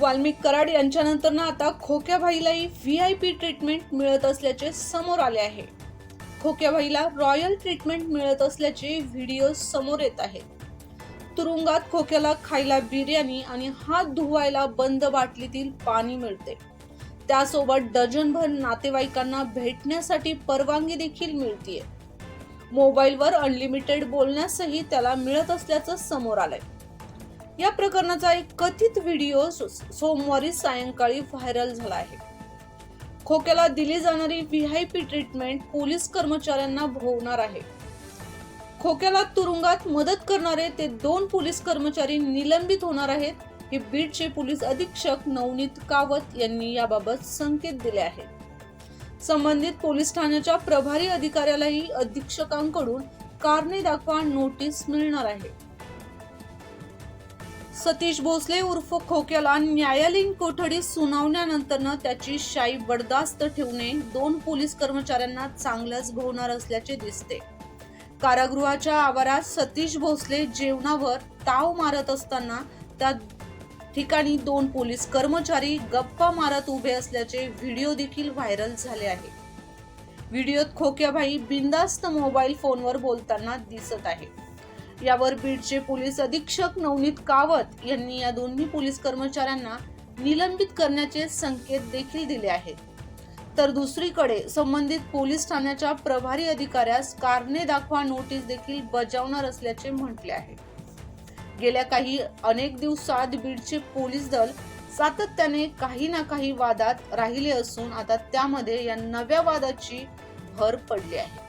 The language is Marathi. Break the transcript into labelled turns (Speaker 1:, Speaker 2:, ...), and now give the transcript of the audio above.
Speaker 1: वाल्मिक कराड यांच्यानंतर ना आता खोक्याबाईलाही व्ही आय पी ट्रीटमेंट मिळत असल्याचे समोर आले आहे. खोक्याबाईला रॉयल ट्रीटमेंट मिळत असल्याचे व्हिडिओ समोर येत आहेत. तुरुंगात खोक्याला खायला बिर्याणी आणि हात धुवायला बंद बाटलीतील पाणी मिळते. त्यासोबत डझनभर नातेवाईकांना भेटण्यासाठी परवानगी देखील मिळतीये. मोबाईलवर अनलिमिटेड बोलण्यासही त्याला मिळत असल्याचं समोर आलंय. या प्रकरणाचा एक कथित व्हिडिओ सो- सोमवारी सायंकाळी व्हायरल झाला आहे. खोक्याला दिली जाणारी व्हीआयपी ट्रीटमेंट पोलीस कर्मचाऱ्यांना भोवणार आहे. खोक्याला तुरुंगात मदत करणारे ते दोन पोलीस कर्मचारी निलंबित होणार आहेत हे बीडचे पोलीस अधीक्षक नवनीत कावत यांनी याबाबत संकेत दिले आहेत. संबंधित पोलीस ठाण्याच्या प्रभारी अधिकाऱ्यालाही अधीक्षकांकडून कारणे दाखवा नोटीस मिळणार आहे. सतीश भोसले उर्फ खोक्याला न्यायालयीन कोठडी सुनावण्यानंतरनं त्याची शाई बडदास्त ठेवणे दोन पोलीस कर्मचाऱ्यांना चांगलंच भोवणार असल्याचे दिसते. कारागृहाच्या आवारात सतीश भोसले जेवणावर ताव मारत असताना त्या ठिकाणी दोन पोलीस कर्मचारी गप्पा मारत उभे असल्याचे व्हिडिओ देखील व्हायरल झाले आहे. व्हिडिओत खोक्याभाई बिंदास्त मोबाईल फोनवर बोलताना दिसत आहे. यावर बीडचे पोलीस अधीक्षक नवनीत कावत यांनी या दोन्ही पोलीस कर्मचाऱ्यांना निलंबित करण्याचे संकेत देखील दिले आहेत. तर दुसरीकडे संबंधित पोलीस ठाण्याच्या प्रभारी अधिकाऱ्यास कारणे दाखवा नोटीस देखील बजावणार असल्याचे म्हटले आहे. गेल्या काही अनेक दिवसात बीडचे पोलीस दल सातत्याने काही ना काही वादात राहिले असून आता त्यामध्ये या नव्या वादाची भर पडली आहे.